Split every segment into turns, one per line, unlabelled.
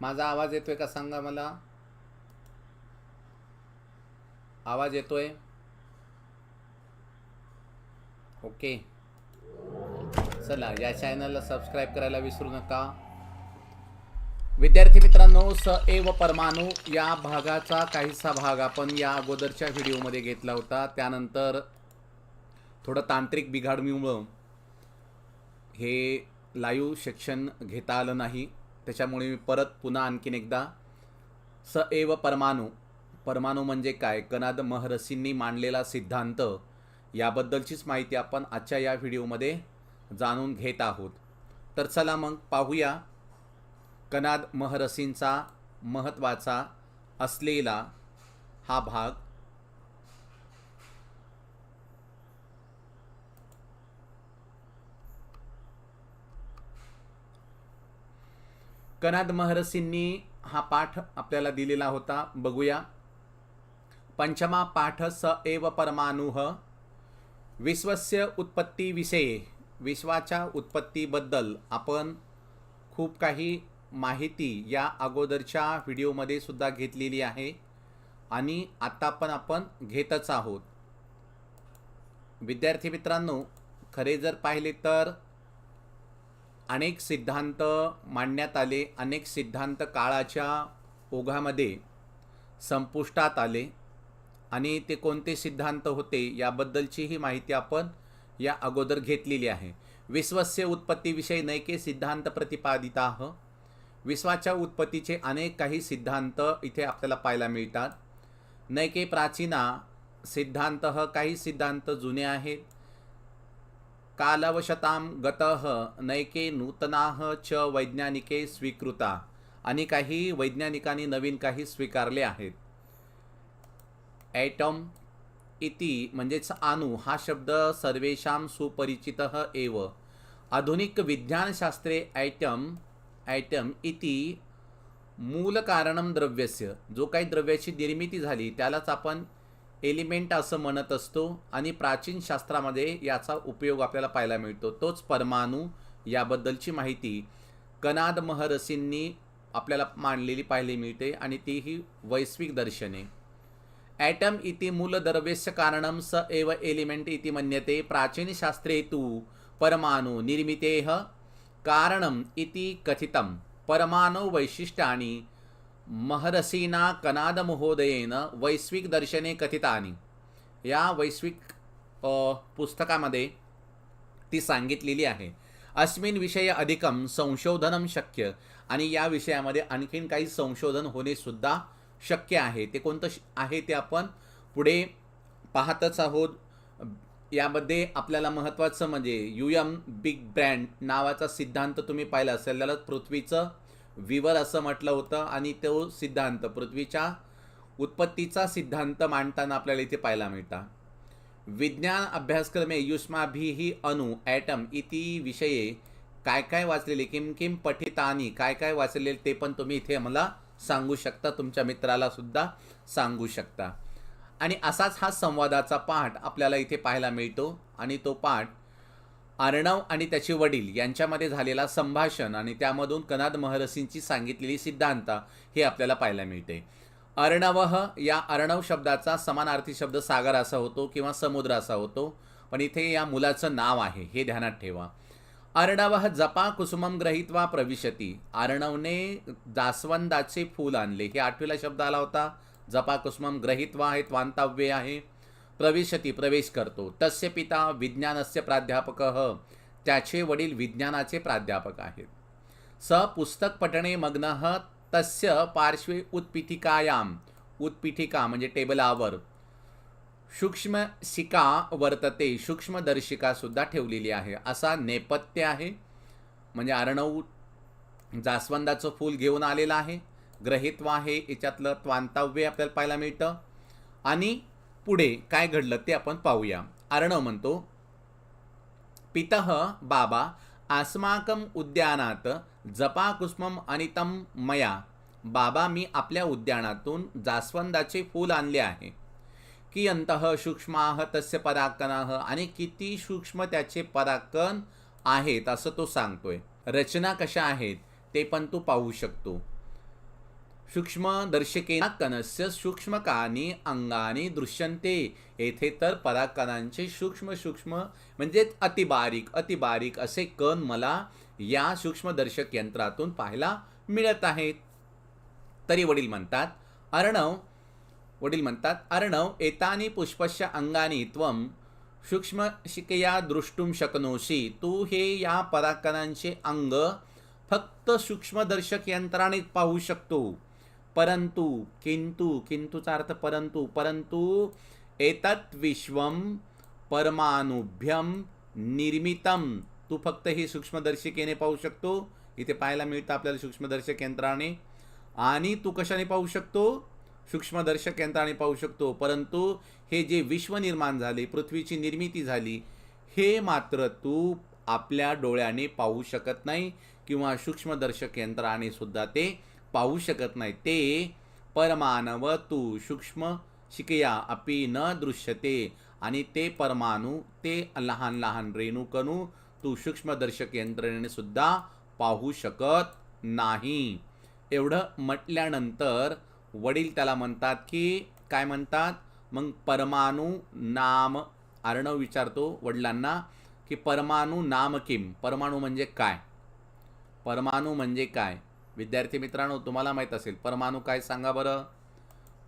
माझा आवाज येतोय का सांगा मला? आवाज येतोय? ओके. चला या चॅनलला सबस्क्राईब करायला विसरू नका. विद्यार्थी मित्रांनो स एव परमाणू या भागाचा काहीसा भाग आपण या अगोदरच्या व्हिडिओमध्ये घेतला होता. त्यानंतर थोडं तांत्रिक बिघाडमीमुळं हे लाईव्ह सेक्शन घेता आलं नाही. त्याच्यामुळे मी परत पुन्हा आणखीन एकदा स एव परमाणू. परमाणू म्हणजे काय? कनाद महर्षींनी मांडलेला सिद्धांत. याबद्दलचीच माहिती आपण आजच्या या व्हिडिओमध्ये जाणून घेत आहोत. तर चला मग पाहूया. कनाद महरसींचा महत्त्वाचा असलेला हा भाग. कनाद महर्षींनी हा पाठ आपल्याला दिलेला होता. बघूया. पंचमा पाठ स एव परमाणुः विश्वस्य उत्पत्तीविषयी विश्वाच्या उत्पत्तीबद्दल आपण खूप काही माहिती या अगोदरच्या व्हिडिओमध्ये सुद्धा घेतलेली आहे आणि आत्ता पण आपण घेतच आहोत. विद्यार्थी मित्रांनो खरे जर पाहिले तर अनेक सिद्धांत मांडण्यात आले अनेक सिद्धांत काळाच्या ओघामध्ये संपुष्टात आले आणि ते कोणते सिद्धांत होते याबद्दलचीही माहिती आपण या अगोदर घेतलेली आहे. विश्वस्य उत्पत्तीविषयी नैके सिद्धांत प्रतिपादिता. विश्वाच्या उत्पत्तीचे अनेक काही सिद्धांत इथे आपल्याला पाहायला मिळतात. नैके प्राचीना सिद्धांत काही सिद्धांत जुने आहेत. कालवशतां गतः नैके नूतनाः च वैज्ञानिके स्वीकृता. आणि काही वैज्ञानिकांनी नवीन काही स्वीकारले आहेत. ॲटम इति म्हणजेच अणु हा शब्द सर्वेषां सुपरिचित एव. आधुनिक विज्ञानशास्त्रे ॲटम ॲटम इति मूलकारणं द्रव्यस्य. जो काही द्रव्याची निर्मिती झाली त्यालाच आपण एलिमेंट असं म्हणत असतो आणि प्राचीन शास्त्रामध्ये याचा उपयोग आपल्याला पाहायला मिळतो. तोच परमाणू याबद्दलची माहिती कनाद महरसींनी आपल्याला मांडलेली पाहायला मिळते आणि ती ही वैश्विक दर्शने. ॲटम इति मूलद्रव्यस्य कारणं स एव एलिमेंट इति मन्यते. प्राचीनशास्त्रे तु परमाणु निर्मितेः कारणम् इति कथितं परमाणु वैशिष्ट्यानी महरसीना कनादमहोदयेनं वैश्विक दर्शने कथितानी. या वैश्विक पुस्तकामध्ये ती सांगितलेली आहे. अस्मिन विषय अधिकम संशोधनम शक्य आणि या विषयामध्ये आणखीन काही संशोधन होणेसुद्धा शक्य आहे. ते कोणतं श- आहे ते आपण पुढे पाहतच आहोत. यामध्ये आपल्याला महत्त्वाचं म्हणजे यू एम बिग ब्रँड नावाचा सिद्धांत तुम्ही पाहिला असेल. त्याला पृथ्वीचं विवर असं म्हटलं होतं आणि तो सिद्धांत पृथ्वीच्या उत्पत्तीचा सिद्धांत मांडताना आपल्याला इथे पाहायला मिळता. विज्ञान अभ्यासक्रमे युष्माभिः अणु ॲटम इति विषये काय काय वाचलेले किम किम पठितानी काय काय वाचलेले ते पण तुम्ही इथे मला सांगू शकता तुमच्या मित्राला सुद्धा सांगू शकता. आणि असाच हा संवादाचा पाठ आपल्याला इथे पाहायला मिळतो आणि तो पाठ अर्णव आणि त्याचे वडील यांच्यामध्ये झालेला संभाषण आणि त्यामधून कनाद महरसींची सांगितलेली सिद्धांत हे आपल्याला पाहायला मिळते. अर्णव या अर्णव शब्दाचा समानार्थी शब्द सागर असा होतो किंवा समुद्र असा होतो पण इथे या मुलाचं नाव आहे हे ध्यानात ठेवा. अर्णव जपा कुसुमम ग्रहित्वा प्रविशती अर्णवने जास्वंदाचे फूल आणले. हे आठवीला शब्द आला होता. जपा कुसुमम ग्रहित्वा हे त्वांतव्य आहे. प्रविशती प्रवेश करतो. तस्य पिता विज्ञानस्य प्राध्यापक. त्याचे वडील विज्ञानाचे प्राध्यापक आहेत. स पुस्तक पठणे मग्न तस्य पार्श्वे उत्पीठिकायाम उत्पीठिका म्हणजे टेबलावर. सूक्ष्म शिका वर्तते सूक्ष्मदर्शिका सुद्धा ठेवलेली आहे. असा नेपथ्य आहे. म्हणजे अर्णव जास्वंदाचं फूल घेऊन आलेलं आहे. ग्रहित्व आहे याच्यातलं त्वांतव्य आपल्याला पाहायला मिळतं. आणि पुढे काय घडलं ते आपण पाहूया. अर्णव म्हणतो पितः बाबा अस्माकं उद्यानात जपाकुस्मम अनितम मया. बाबा मी आपल्या उद्यानातून जास्वंदाचे फूल आणले आहे. कियंतः सूक्ष्माः तस्य पराकणाः आणि किती सूक्ष्म त्याचे पराकण आहेत असं तो सांगतोय. रचना कशा आहेत ते पण तू पाहू शकतो. सूक्ष्मदर्शकेन कणस्य सूक्ष्मकानी अंगानी दृश्यन्ते। येथे तर पराकणांचे सूक्ष्म सूक्ष्म म्हणजेच अतिबारीक अतिबारीक असे कण मला या सूक्ष्मदर्शक यंत्रातून पाहायला मिळत आहेत. तरी वडील म्हणतात अर्णव वडील म्हणतात अर्णव एतानी पुष्पस्य अंगानी त्वम सूक्ष्मशिकया द्रष्टुम शकनोशी तू हे या पराकणांचे अंग फक्त सूक्ष्मदर्शक यंत्रानेच पाहू शकतो. परंतु किंतु किंतुचा अर्थ परंतु परंतु एतत् विश्वम परमानुभ्यम निर्मितम. तू फक्त हे सूक्ष्मदर्शिकेने पाहू शकतो. इथे पाहायला मिळतं आपल्याला सूक्ष्मदर्शक यंत्राने. आणि तू कशाने पाहू शकतो? सूक्ष्मदर्शक यंत्राने पाहू शकतो. परंतु हे जे विश्व निर्माण झाले पृथ्वीची निर्मिती झाली हे मात्र तू आपल्या डोळ्याने पाहू शकत नाही किंवा सूक्ष्मदर्शक यंत्राने सुद्धा ते पाहू शकत नाही. ते परमानव तू सूक्ष्म शिकया अपि न दृश्यते. आणि ते परमाणू ते लहान लहान रेणुकणू तू सूक्ष्मदर्शक यंत्रणेने सुद्धा पाहू शकत नाही. एवढं म्हटल्यानंतर वडील त्याला म्हणतात की काय म्हणतात? मग परमाणू नाम अर्णव विचारतो वडिलांना की परमाणू नाम किम? परमाणू म्हणजे काय? परमाणू म्हणजे काय? विद्यार्थी मित्रांनो तुम्हाला माहीत असेल परमाणू काय सांगा बरं?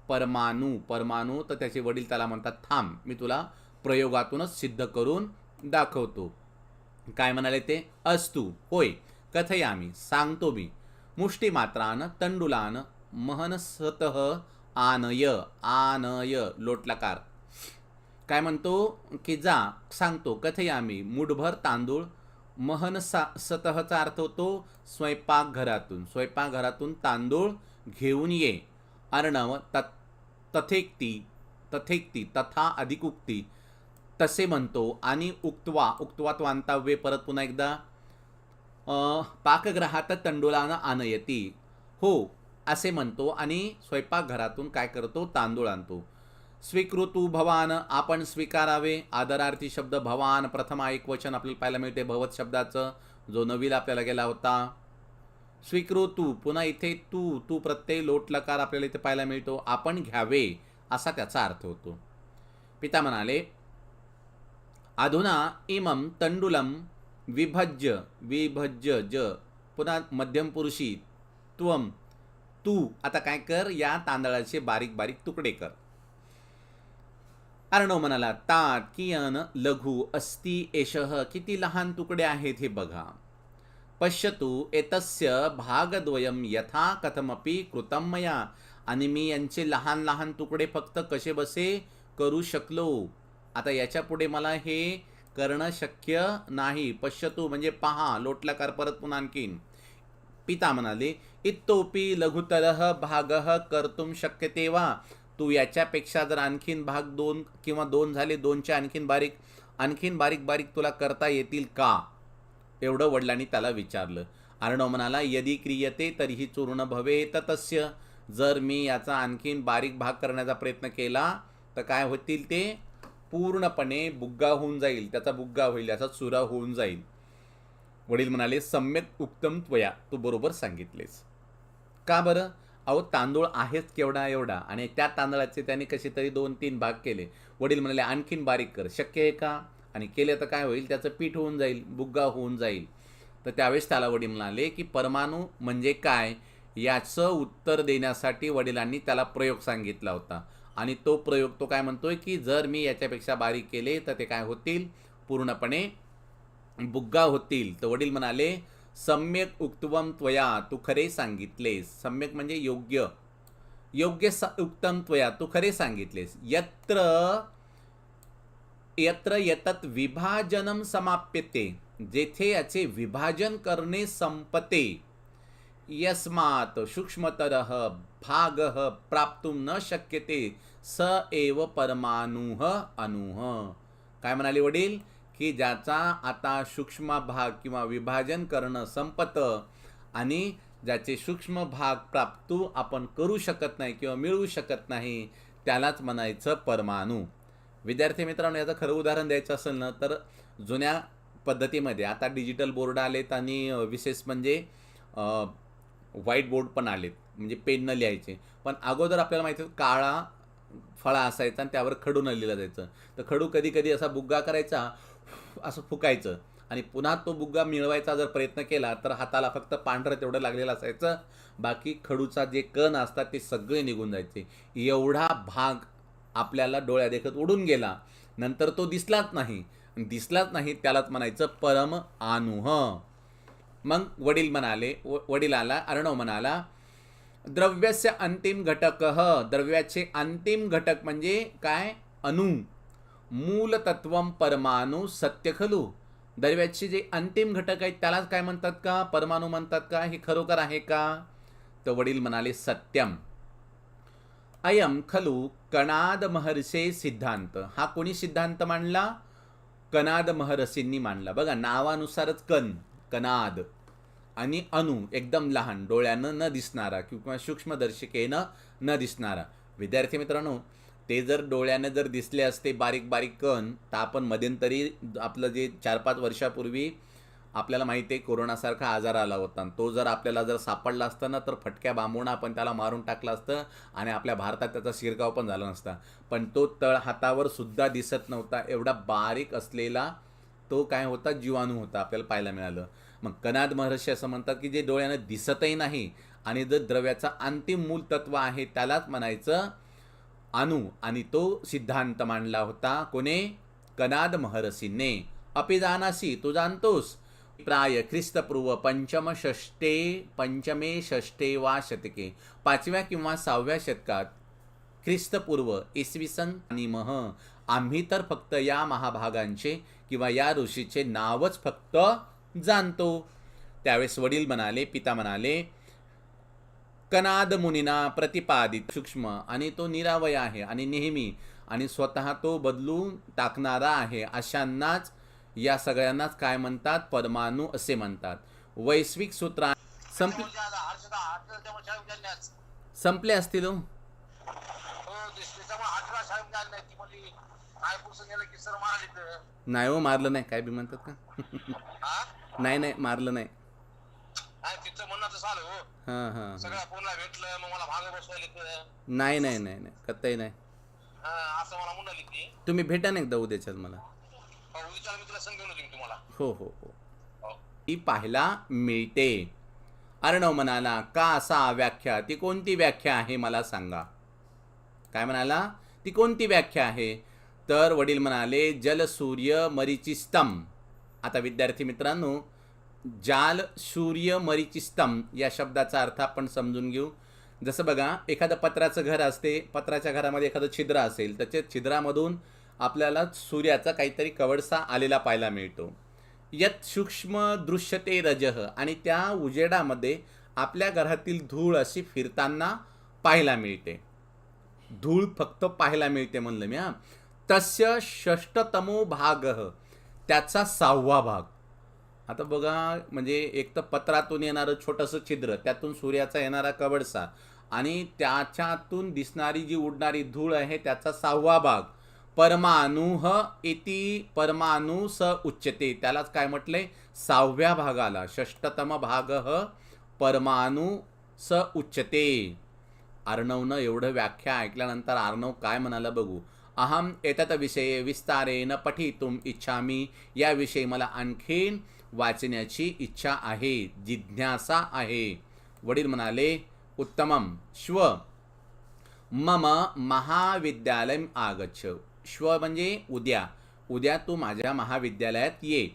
परमाणू परमाणू तर त्याचे वडील त्याला म्हणतात थांब मी तुला प्रयोगातूनच सिद्ध करून दाखवतो. काय म्हणाले ते? अस्तु होय कथयामी सांगतो मी. मुष्टीमात्रान तंडुलान महनसत आनय आनय लोटलाकार. काय म्हणतो? की जा सांगतो कथयामी मुठभर तांदूळ महन सा सतहचा अर्थ होतो स्वयंपाकघरातून. स्वयंपाकघरातून तांदूळ घेऊन ये. अर्णव तत् तथेक्ती तथेक्ती तथा अधिक उक्ती. तसे म्हणतो आणि उक्तवा उक्तवा वांतव्ये परत पुन्हा एकदा. पाकग्रहात पाकगृहात आनयती. आणयती हो असे म्हणतो आणि स्वयंपाकघरातून काय करतो? तांदूळ आणतो. स्वीकृतू भवान आपण स्वीकारावे. आदरार्थी शब्द भवान प्रथम एक वचन आपल्याला पाहायला मिळते. भवत शब्दाचं जो नवीला आपल्याला गेला होता. स्वीकृतू पुन्हा इथे तू तू प्रत्यय लोट लकार आपल्याला इथे पाहायला मिळतो. आपण घ्यावे असा त्याचा अर्थ होतो. पिता म्हणाले अधुना इमं तंडुलम विभज्य विभज्य ज पुन्हा मध्यम पुरुषी त्वम तू. आता काय कर या तांदळाचे बारीक बारीक तुकडे कर. अर्णव म्हणाला तात कियन लघु अस्ति एषः किती लहान तुकडे आहेत हे बघा. पश्यतु एतस्य भागद्वयं यथा कथमपि कृतं मया. आणि मी यांचे लहान लहान तुकडे फक्त कसे बसे करू शकलो? आता याच्यापुढे मला हे करणं शक्य नाही. पश्यतु म्हणजे पहा लोटलाकार परत पुन्हा आणखीन. पिता म्हणाले इतोपि लघुतर भागः कर्तुम शक्यते वा? तू याच्यापेक्षा जर आणखीन भाग दोन किंवा दोन झाले दोनच्या आणखीन बारीक आणखीन बारीक बारीक तुला करता येतील का? एवढं वडिलांनी त्याला विचारलं. अर्णव म्हणाला यदि क्रियते तरीही चूर्ण भवेत तस्य. जर मी याचा आणखीन बारीक भाग करण्याचा प्रयत्न केला तर काय होतील ते? पूर्णपणे बुग्गा होऊन जाईल. त्याचा बुग्गा होईल याचा चुरा होऊन जाईल. वडील म्हणाले सम्यक उत्तम त्वया. तू बरोबर सांगितलेस. का बरं? अहो तांदूळ आहेच केवढा एवढा. आणि त्या तांदळाचे त्याने कसे तरी दोन तीन भाग केले. वडील म्हणाले आणखीन बारीक कर. शक्य आहे का? आणि केले तर काय होईल? त्याचं पीठ होऊन जाईल बुग्गा होऊन जाईल. तर त्यावेळेस त्याला वडील म्हणाले की परमाणू म्हणजे काय? याचं उत्तर देण्यासाठी वडिलांनी त्याला प्रयोग सांगितला होता. आणि तो प्रयोग तो काय म्हणतोय की जर मी याच्यापेक्षा बारीक केले तर ते काय होतील? पूर्णपणे बुग्गा होतील. तर वडील म्हणाले सम्यक उक्तवम त्वया तू खरे सांगितलेस. सम्यक म्हणजे योग्य. योग्य स उक्तम त्वया तू खरे सांगितलेस. यत्र यत्र यतत विभाजनम समाप्यते. जेथे याचे विभाजन करणे संपते. यस्मात सूक्ष्मतरः भागः प्राप्तुम न शक्यते. स एव परमाणुः अनुह काय म्हणाले वडील? की ज्याचा आता सूक्ष्म भाग किंवा विभाजन करणं संपतं आणि ज्याचे सूक्ष्म भाग प्राप्तू आपण करू शकत नाही किंवा मिळवू शकत नाही त्यालाच म्हणायचं परमाणू. विद्यार्थी मित्रांनो याचं खरं उदाहरण द्यायचं असेल ना तर जुन्या पद्धतीमध्ये आता डिजिटल बोर्ड आलेत आणि विशेष म्हणजे व्हाईट बोर्ड पण आलेत म्हणजे पेननं लिहायचे. पण अगोदर आपल्याला माहिती काळा फळा असायचा आणि त्यावर खडू न लिहिलं जायचं. तर खडू कधी कधी असा बुग्गा करायचा असं फुकायचं. आणि पुन्हा तो बुग्गा मिळवायचा जर प्रयत्न केला तर हाताला फक्त पांढरं तेवढं लागलेलं असायचं. बाकी खडूचा जे कण असतात ते सगळे निघून जायचे. एवढा भाग आपल्याला डोळ्या देखत उडून गेला. नंतर तो दिसलाच नाही. दिसलाच नाही त्यालाच म्हणायचं परम आनुह. मग वडील म्हणाले व- वडिलाला अर्णव म्हणाला द्रव्यस्य अंतिम घटक. द्रव्याचे अंतिम घटक म्हणजे काय? अनु. मूलतत्व परमाणु सत्य खलू. द्रव्याचे जे अंतिम घटक आहेत त्यालाच काय म्हणतात का? परमाणू म्हणतात का? हे खरोखर आहे का? तर वडील म्हणाले सत्यम. अयम खलू कणाद महर्षे सिद्धांत. हा कोणी सिद्धांत मांडला? कनाद महर्षींनी मांडला. बघा नावानुसारच कण कनाद आणि अणु एकदम लहान डोळ्यानं न दिसणारा किंवा सूक्ष्मदर्शिकेनं न दिसणारा. विद्यार्थी मित्रांनो ते जर डोळ्यानं जर दिसले असते बारीक बारीक कण तर आपण मध्यंतरी आपलं जे चार पाच वर्षापूर्वी आपल्याला माहिती आहे कोरोनासारखा आजार आला होता. आणि तो जर आपल्याला जर सापडला असता ना तर फटक्या बांबून आपण त्याला मारून टाकलं असतं आणि आपल्या भारतात त्याचा शिरकाव पण झाला नसता. पण तो तळ हातावर सुद्धा दिसत नव्हता. एवढा बारीक असलेला तो काय होता? जीवाणू होता आपल्याला पाहायला मिळालं. मग कनाद महर्षी असं म्हणतात की जे डोळ्यानं दिसतही नाही आणि जर द्रव्याचा अंतिम मूल तत्व आहे त्यालाच म्हणायचं आणू आणि तो सिद्धांत मांडला होता कोणे कनाद महर्षीने अपि जानासी तू जाणतोस प्राय ख्रिस्तपूर्व पंचम षष्टे पंचमे षष्टे वा शतके पाचव्या किंवा सहाव्या शतकात ख्रिस्तपूर्व इसवी सन आणि मह. आम्ही तर फक्त या महाभागांचे किंवा या ऋषीचे नावच फक्त जाणतो. त्यावेळेस वडील म्हणाले पिता म्हणाले कनाद मुनीना प्रतिपादित सूक्ष्म आणि तो निरावय आहे आणि नेहमी आणि स्वतः तो बदलून टाकणारा आहे. अशांनाच या सगळ्यांनाच काय म्हणतात? परमाणू असे म्हणतात. वैश्विक सूत्रा संपले. संपले असतील हो. नाही हो मारलं नाही. काय बी म्हणतात का? नाही नाही मारलं नाही.
तिचं म्हणणं तसं आलं हो.
हां हां
सगळ्या फोनला भेटलं मग मला भाग बसवायला
नाही नाही नाही नाही. कत्ताही नाही.
असं मला म्हणाली ती.
तुम्ही भेटा ना एकदा उद्याच्याच मला.
अहो, विचार मी तुला समजून होती मी तुम्हाला.
हो हो हो.
हो.
ती पाहायला मिळते. अर्णव म्हणाला का असा व्याख्या? ती कोणती व्याख्या आहे मला सांगा. काय म्हणाला? ती कोणती व्याख्या आहे? तर वडील म्हणाले जल सूर्य मरीचिस्तम. आता विद्यार्थी मित्रांनो जाल सूर्य मरीचिस्तम या शब्दाचा अर्थ आपण समजून घेऊ. जसं बघा एखादं पत्राचं घर असते पत्राच्या घरामध्ये एखादं छिद्र असेल त्याच्या छिद्रामधून आपल्याला सूर्याचा काहीतरी कवडसा आलेला पाहायला मिळतो. यत सूक्ष्म दृश्यते रजह आणि त्या उजेडामध्ये आपल्या घरातील धूळ अशी फिरताना पाहायला मिळते. धूळ फक्त पाहायला मिळते म्हणलं मी हा. तस्य षष्टतमो भाग त्याचा सहावा भाग. आता बघा म्हणजे एक तर पत्रातून येणारं छोटंसं छिद्र त्यातून सूर्याचा येणारा कवडसा आणि त्याच्यातून दिसणारी जी उडणारी धूळ आहे त्याचा सहावा भाग. परमाणुह इति परमाणु स उच्चते त्यालाच काय म्हटले सहाव्या भागाला. षष्टतम भाग परमाणु स उच्चते अर्णवनं एवढं व्याख्या ऐकल्यानंतर अर्णव काय म्हणाला बघू? अहम एतत विषये विस्तारेन पठितुम इच्छामी. याविषयी मला आणखीन वाचण्याची इच्छा आहे जिज्ञासा आहे. वडील म्हणाले उत्तमम श्व. मम महाविद्यालय आगच्छ. श्व म्हणजे उद्या. उद्या तू माझ्या महाविद्यालयात ये.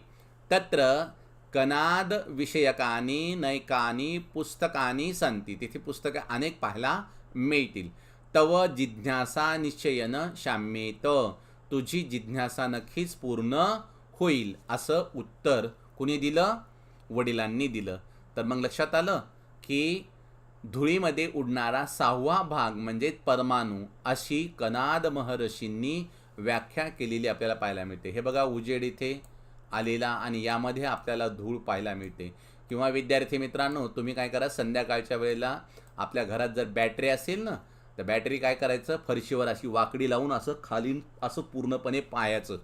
तत्र कनाद विषयकानी नैकानी पुस्तकानी संती. तिथे पुस्तकं अनेक पाहायला मिळतील. तव जिज्ञासा निश्चयन शाम्येत. तुझी जिज्ञासा नक्कीच पूर्ण होईल असं उत्तर कुणी दिलं? वडिलांनी दिलं. तर मग लक्षात आलं की धुळीमध्ये उडणारा सहावा भाग म्हणजे परमाणू अशी कनाद महर्षींनी व्याख्या केलेली आपल्याला पाहायला मिळते. हे बघा उजेड इथे आलेला आणि यामध्ये आपल्याला धूळ पाहायला मिळते. किंवा विद्यार्थी मित्रांनो तुम्ही काय करा संध्याकाळच्या वेळेला आपल्या घरात जर बॅटरी असेल ना तर बॅटरी काय करायचं? फरशीवर अशी वाकडी लावून असं खालीन असं पूर्णपणे पायाचं.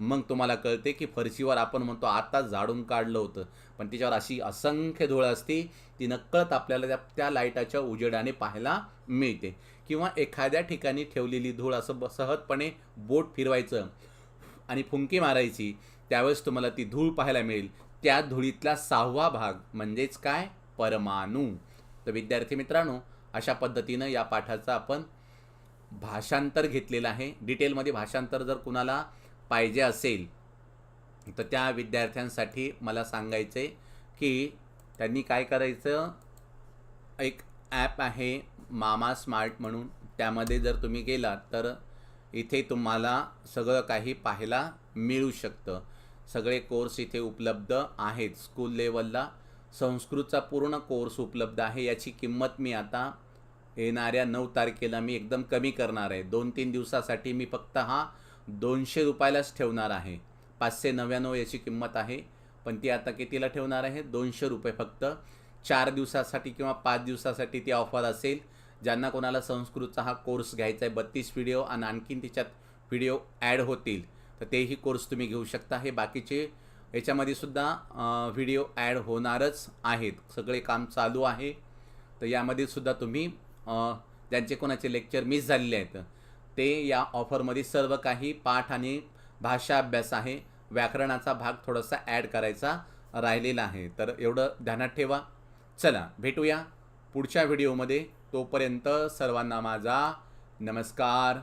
मग तुम्हाला कळते की फरशीवर आपण म्हणतो आता झाडून काढलं होतं. पण तिच्यावर अशी असंख्य धूळ असते ती नकळत आपल्याला त्या त्या लाईटाच्या उजेडाने पाहायला मिळते. किंवा एखाद्या ठिकाणी ठेवलेली धूळ असं सहजपणे बोट फिरवायचं आणि फुंकी मारायची त्यावेळेस तुम्हाला ती धूळ पाहायला मिळेल. त्या धुळीतला सहावा भाग म्हणजेच काय? परमाणू. तर विद्यार्थी मित्रांनो अशा पद्धतीनं या पाठाचं आपण भाषांतर घेतलेलं आहे. डिटेलमध्ये भाषांतर जर कुणाला पाहिजे असेल तर त्या विद्यार्थ्यांसाठी मला सांगायचे की त्यांनी काय करायचं? एक ॲप आहे मामा स्मार्ट म्हणून. त्यामध्ये जर तुम्ही गेलात तर इथे तुम्हाला सगळं काही पाहायला मिळू शकतं. सगळे कोर्स इथे उपलब्ध आहेत. स्कूल लेवलला संस्कृतचा पूर्ण कोर्स उपलब्ध आहे. याची किंमत मी आता येणाऱ्या नऊ तारखेला मी एकदम कमी करणार आहे. दोन तीन दिवसासाठी मी फक्त हा दोनशे रुपयालाच ठेवणार आहे. पाचशे नव्याण्णव याची किंमत आहे. पण ती आता कितीला ठेवणार आहे? दोनशे रुपये फक्त. चार दिवसासाठी किंवा पाच दिवसासाठी ती ऑफर असेल. ज्यांना कोणाला संस्कृतचा हा कोर्स घ्यायचा आहे बत्तीस व्हिडिओ आणि आणखीन त्याच्यात व्हिडिओ ॲड होतील तर तेही कोर्स तुम्ही घेऊ शकता. हे बाकीचे याच्यामध्ये सुद्धा व्हिडिओ ॲड होणारच आहेत. सगळे काम चालू आहे. तर यामध्ये सुद्धा तुम्ही ज्यांचे कोणाचे लेक्चर मिस झालेले आहेत ते या ऑफरमध्ये सर्व काही पाठ आणि भाषा अभ्यास आहे. व्याकरणाचा भाग थोडासा ॲड करायचा राहिलेला आहे. तर एवढं ध्यानात ठेवा. चला भेटूया पुढच्या व्हिडिओमध्ये तोपर्यंत सर्वांना माझा नमस्कार.